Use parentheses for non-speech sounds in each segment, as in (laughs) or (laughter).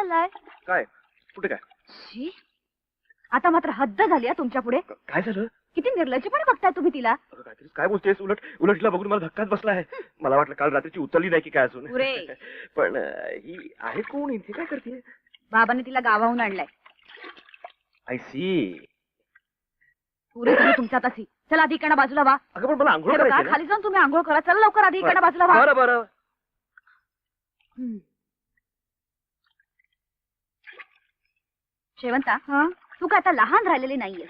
हो हा? काय? कुठे काय? शी. आता मात्र हद्द झाली आहे तुमच्यापुढे. क- काय झालं? किती निर्लज्जपणे बघताय तुम्ही तिला. अगं, काहीतरी काय बोलतेस? उलट उलट तिला बघून मला धक्काच बसला आहे. मला वाटलं काल रात्रीची उचलली नाही की काय अजून. पुरे. (laughs) पण अं, ही आहे कोण इथे? काय करते? बाबाने तिला गावाहून आणलाय. आय सी पुरे झाली तुमच्या तशी. चला आधी इकडनं बाजूला वा. अगं पण मला आंघोळ हे बघा करायची ना. खाली जाऊन तुम्ही आंघोळ करा. चला लवकर आधी इकडनं बाजूला वा. बरं बरं. हम्म. शेवंता तू काय आता लहान राहिलेली नाहीये.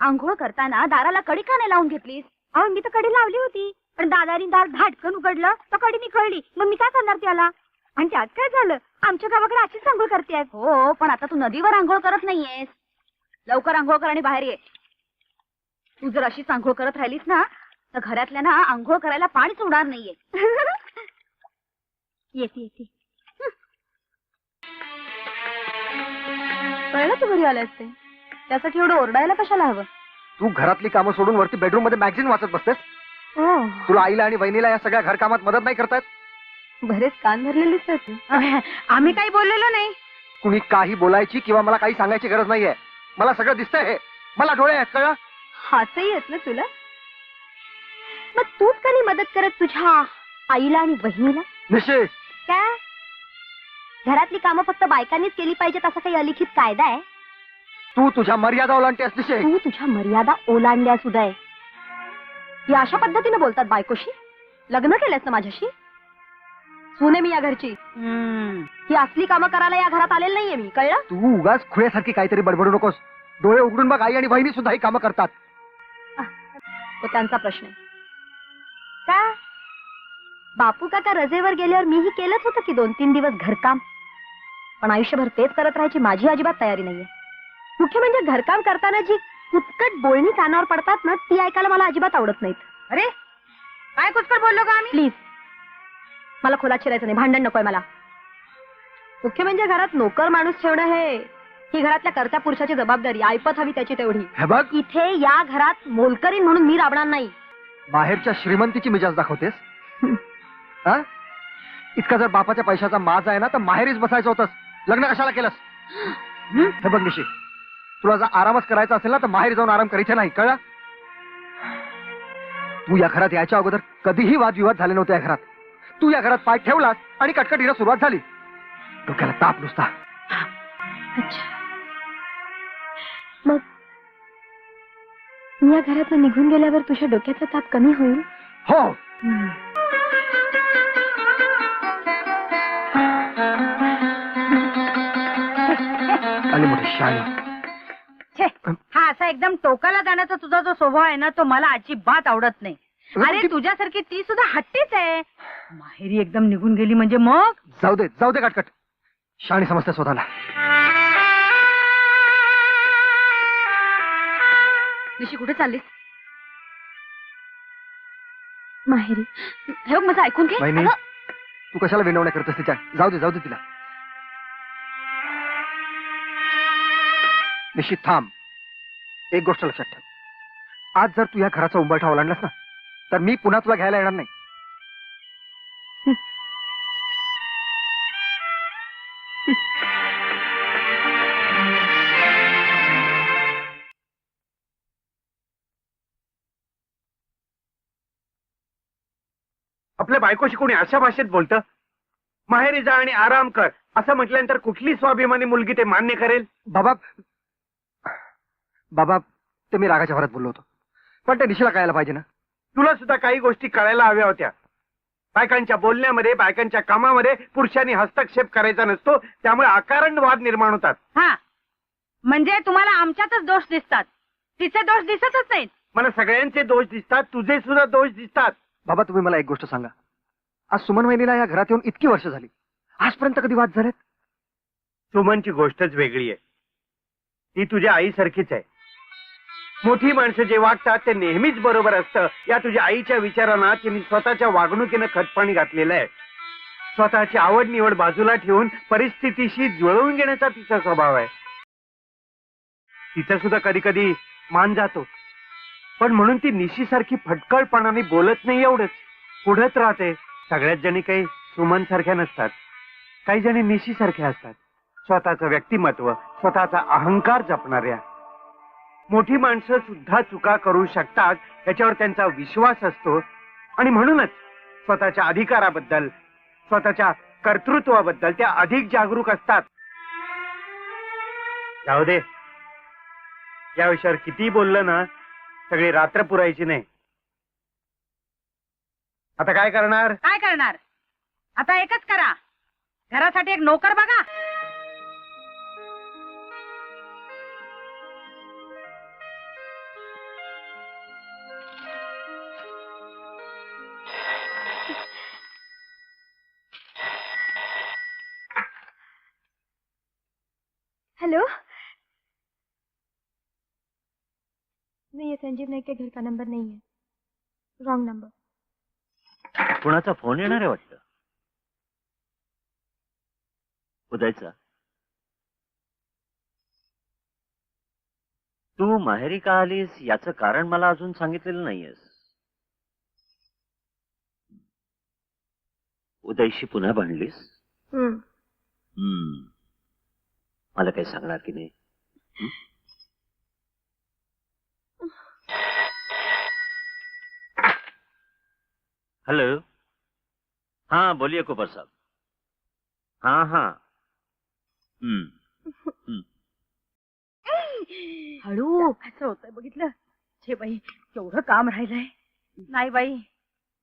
आंघोळ करताना दाराला कडी का नाही लावून घेतलीस. अहो मी तर कडी लावली होती. पण दादानी दार धाटकन उघडलं तर कडी निखळली. मग मी काय करणार त्याला? आणि त्यात काय झालं? आमच्या गावाकडे अशीच आंघोळ करते हो पण आता तू नदीवर आंघोळ करत नाहीयेस. लवकर आंघोळ कर आणि बाहेर ये. तू जर अशीच आंघोळ करत राहिलीस ना तर घरातल्या ना आंघोळ करायला पाणीच उडणार नाहीये. (laughs) येते येते. कळलं तू घरी आलास ते? त्यासाठी एवढं ओरडायला कशाला हवं? तू घरातली कामं सोडून वरती बेडरूममध्ये मॅगझिन वाचत बसतेस? हो. तुला आईला आणि बहिणीला या सगळ्या घरकामात मदत नाही करतायत बरेच कान भरलेलीच होती आम्ही काही बोललेलो नाही. कुणी काही बोलायची किंवा मला काही सांगायची गरज नाहीये. मला सगळं दिसतंय हे. मला डोळे आहेत कळलं? हाचही येत ना तुला? मग तूच का नाही मदत करत तुझ्या आईला आणि बहिणीला निश्चित काय? घरातली कामं फक्त बायकांनीच केली पाहिजेत असा काही अलिखित कायदा आहे? तू तुझ्या मर्यादा ओलांडतेस निश्चित तू तुझ्या मर्यादा ओलांडल्या सुद्धा या अशा पद्धतीने बोलतात बायकोशी? लग्न केलंस ना माझ्याशी? सुने मी या घरची. ही असली कामं करायला या घरात आलेलं नाहीये मी कळलं? तू उगाच खुळ्यासारखी काहीतरी बडबडू नकोस. डोळे उघडून बघ आई आणि बहिणी सुद्धा ही कामं करतात. तो त्यांचा प्रश्न आहे. का? बापू काका रजेवर गेल्यावर मीही केलंच होतं की दोन तीन दिवस घरकाम? पण आयुष्यभर तेच करत राहायची माझी अजिबात तयारी नाहीये. मुख्य म्हणजे घरकाम करताना जी कुचकट बोलणी कानावर पडतात ना ती ऐकायला मला अजिबात आवडत नाहीत. अरे काय कुचकट बोललो का आम्ही? प्लीज. मला खोलात शिरायचं नाही भांडण नकोय मला. मुख्य म्हणजे घरात नोकर माणूस ठेवणं हे ही घरातल्या करत्या पुरुषाची जबाबदारी ऐपत हवी त्याची तेवढी. हे बघ. इथे या घरात मोलकरीण म्हणून मी राबणार नाही. बाहेरच्या श्रीमंतीची मिजाज दाखवतेस? (laughs) हा? इतका जर बापाच्या पैशाचा माज आहे ना तर माहेरीच बसायचं होतंस. लग्न कशाला केलंस? हे बघ निशी तुला जर आरामच करायचा असेल ना तर माहेर जाऊन आराम करायचे नाही कळलं? तू या घरात यायच्या अगोदर कधीही वादविवाद झाले नव्हते या घरात. तू या घरात पाय ठेवलास आणि कटकटीला सुरुवात झाली. डोक्याला ताप नुसता. मग मी या घरातून निघून गेल्यावर तुझ्या डोक्याचा ताप कमी होईल? हो. शाळी हा असा एकदम टोकाला जाण्याचा तुझा जो स्वभाव आहे ना तो मला अजिबात आवडत नाही. अरे तुझ्यासारखी ती सुद्धा हट्टीच आहे. माहेरी एकदम निघून गेली म्हणजे मग? जाऊ दे जाऊ दे कटकट. शाणी समजते स्वतःला निशी कुठे चाललीस? माहेरी हे बघ माझं ऐकून घे. वहिनी अगं, तू कशाला विनवण्या करतेस तिच्या? जाऊ दे जाऊ दे तिला. निश्चित थांब. एक गोष्ट लक्षात ठेव. आज जर तू या घराचा उंबरठा ओलांडलास ना तर मी पुन्हा तुला घ्यायला येणार नाही. आपल्या बायकोशी कोणी अशा भाषेत बोलतं? माहेरी जा आणि आराम कर. असं म्हटल्यानंतर कुठली स्वाभिमानी मुलगी ते मान्य करेल? बाबा बाबा ते मी रागाच्या भरात बोललो होतो. पण ते दिशेला कळायला पाहिजे ना. तुला सुद्धा काही गोष्टी कळायला हव्या होत्या. बायकांच्या बोलण्यामध्ये बायकांच्या कामामध्ये पुरुषांनी हस्तक्षेप करायचा नसतो त्यामुळे अकारण वाद निर्माण होतात. हा. म्हणजे तुम्हाला आमच्यातच दोष दिसतात. तिचे दोष दिसतच नाहीत. मला सगळ्यांचे दोष दिसतात तुझे सुद्धा दोष दिसतात. बाबा तुम्ही मला एक गोष्ट सांगा. आज सुमन वहिनीला या घरात येऊन इतकी वर्ष झाली. आजपर्यंत कधी वाद झालेत? सुमनची गोष्टच वेगळी आहे. ती तुझ्या आईसारखीच आहे. मोठी माणसं जे वागतात ते नेहमीच बरोबर असतं. या तुझ्या आईच्या विचारांना तिने स्वतःच्या वागणुकीनं खतपाणी घातलेलं आहे. स्वतःची आवड निवड बाजूला ठेवून परिस्थितीशी जुळवून घेण्याचा तिचा स्वभाव आहे. तिचा सुद्धा कधी कधी मान जातो. पण म्हणून ती निशीसारखी फटकळपणाने बोलत नाही एवढंच. पुढत राहते सगळ्याच जणी काही सुमन सारख्या नसतात. काही जणी निशीसारख्या असतात. स्वतःचं व्यक्तिमत्व स्वतःचा अहंकार जपणाऱ्या. मोठी माणसं सुद्धा चुका करू शकतात याच्यावर त्यांचा विश्वास असतो. आणि म्हणूनच स्वतःच्या अधिकाराबद्दल स्वतःच्या कर्तृत्वाबद्दल त्या अधिक जागरूक असतात. जाऊ दे. या विषयावर किती बोललं ना सगळी रात्र पुरायची नाही. आता काय करणार? काय करणार? आता एकच करा. घरासाठी एक नोकर बघा. नहीं ये संजीव नाईक के घर का नंबर नहीं है रॉन्ग नंबर कुणाचा फोन येणार आहे वाटतं? उदयचा. तू माहेरी का आलीस? याचं कारण मला अजून सांगितलेलं नाहीयेस. उदयशी पुन्हा भांडलीस? हम्म. हम्म. मला काही सांगणार की नाही? हेलो। हाँ बोलिए कुपर साहब। हाँ हाँ। हम्म हळू। असं होतंय बघितलं? छे बाई केवढं काम राहिलंय. नाही बाई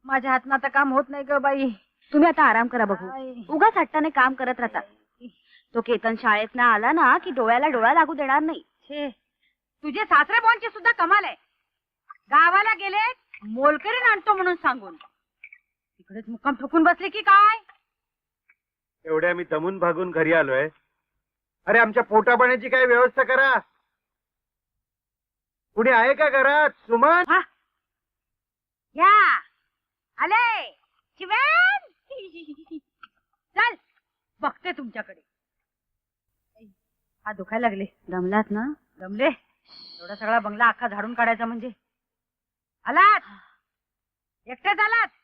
माझ्या हातनं आता काम होत नाही ग बाई. तुम्ही आता आराम करा बघू. उगाच हट्टाने काम करत राहता. तो केतन शाळेत ना आला ना की डोळ्याला डोळा लागू देणार नाही. छे तुझे सासरे बोनचे सुद्धा कमाल आहे. गावाला गेले मोलकरीन आणतो म्हणून सांगून. तिकडेच मुक्काम ठोकून बसले की काय? एवढ्या मी दमून भागून घरी आलोय. अरे आमच्या पोटा पाण्याची काय व्यवस्था करा. कुणी आहे का घरात? सुमन? हा. या. आले. शिवेन. चल बघते तुमच्याकडे. हा दुखायला लागले. दमलात ना? जमले एवढा सगळा बंगला अख्खा झाडून काढायचा म्हणजे. आलात. एकटेच आलात.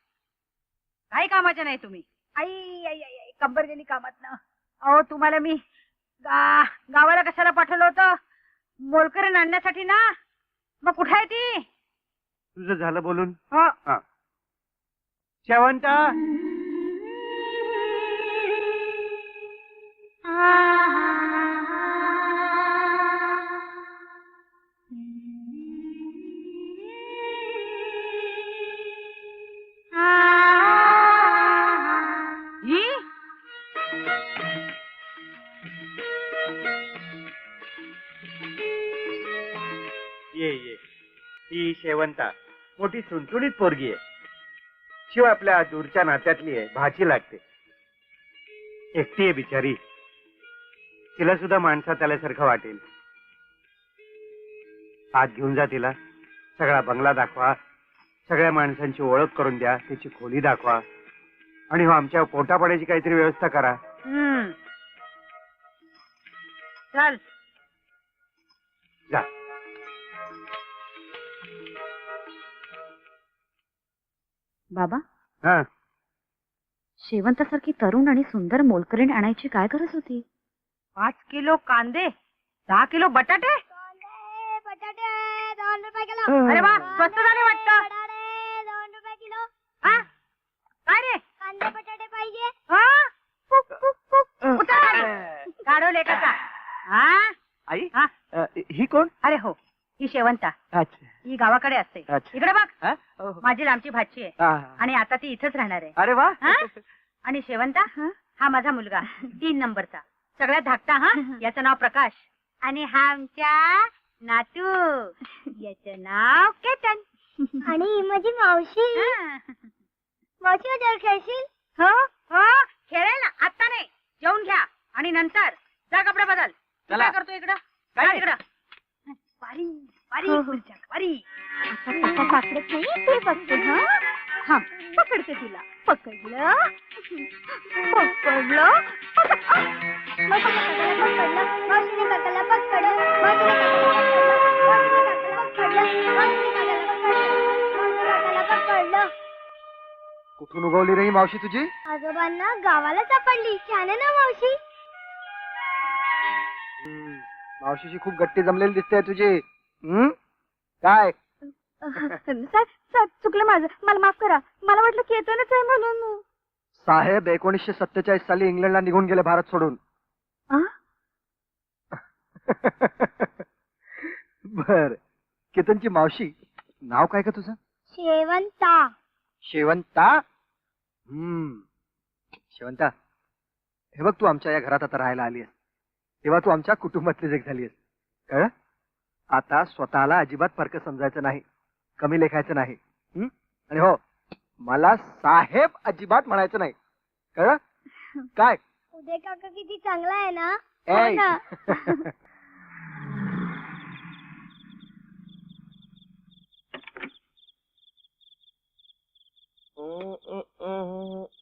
काही कामाचे नाही तुम्ही. आई आई आई आई कंबर गेली कामात ना अहो तुम्हाला मी गा गावाला कशाला पाठवलं होतं? मोलकरीण आणण्यासाठी ना? मग कुठे आहे ती? तुझं झालं बोलून? हो. हा. शेवंता? ये ये. ही शेवंता. मोठी चुणचुणीत पोरगी आहे. शिवाय आपल्या दूरच्या नात्यातली आहे. भाची लागते. एकटी आहे बिचारी. तिला सुद्धा माणसात आल्यासारखं वाटेल. आत घेऊन जा तिला. सगळा बंगला दाखवा. सगळ्या माणसांची ओळख करून द्या. त्याची खोली दाखवा. आणि हो आमच्या पोटापाण्याची काहीतरी व्यवस्था करा. हम्म. चल. जा. बाबा? हा. शेवंतासारखी तरुण आणि सुंदर मोलकरीण आणायची काय गरज होती? पाच किलो कांदे दहा किलो बटाटे? अरे वा स्वस्त झाले वाटतं. हा? काय रे? हा? उतर. काढवले हा? आई? हा? ही कोण? अरे हो. ही शेवंता अच्छा. ही गावाकडे असते. अच्छा. इकडे बघ. माझी लांबची भाची आहे. आणि आता ती इथंच राहणार आहे. अरे वा. हा? आणि शेवंता हा? माझा मुलगा. तीन नंबरचा. सगळ्यात धाकटा हा? (laughs) याचं नाव प्रकाश. आणि हा आमच्या नातू. याचं नाव केतन. आणि माझी मावशी. हा. मावशी माझ्यावर खेळशील? हो हो. खेळेल. ना आता नाही. जेवून घ्या. आणि नंतर. जा कपडे बदल. तू चला. काय करतो इकडं? काय इकडं बारी बारी हो, हो. मिरच्या, आता नाही ते बघते हा? हा पकडते तिला. पकडलं पकडलं कुठून उगवली रे ही मावशी तुझी? आजोबांना गावाला सापडली. छान आहे ना मावशी? मावशीची खूप गट्टी जमलेली दिसते तुझी. हम्म? काय? साहेब साहेब चुकलं माझं. मला माफ करा. मला वाटलं केतनच आहे म्हणून. साहेब एकोणीसशे सत्तेचाळीस साली इंग्लंडला निघून गेले भारत सोडून. आ? (laughs) बर. केतनची मावशी नाव काय का तुझं? शेवंता. शेवंता? हम्म. शेवंता हे बघ तू आमच्या या घरात आता राहायला आली आहेस. तेव्हा तू आमच्या कुटुंबातलीच एक झाली कळ आता स्वतःला अजिबात फरक समजायचं नाही. कमी लेखायचं नाही. हं? आणि हो मला साहेब अजिबात म्हणायचं नाही. कळ काय? उदय काका किती चांगला आहे ना? ऐ. (laughs)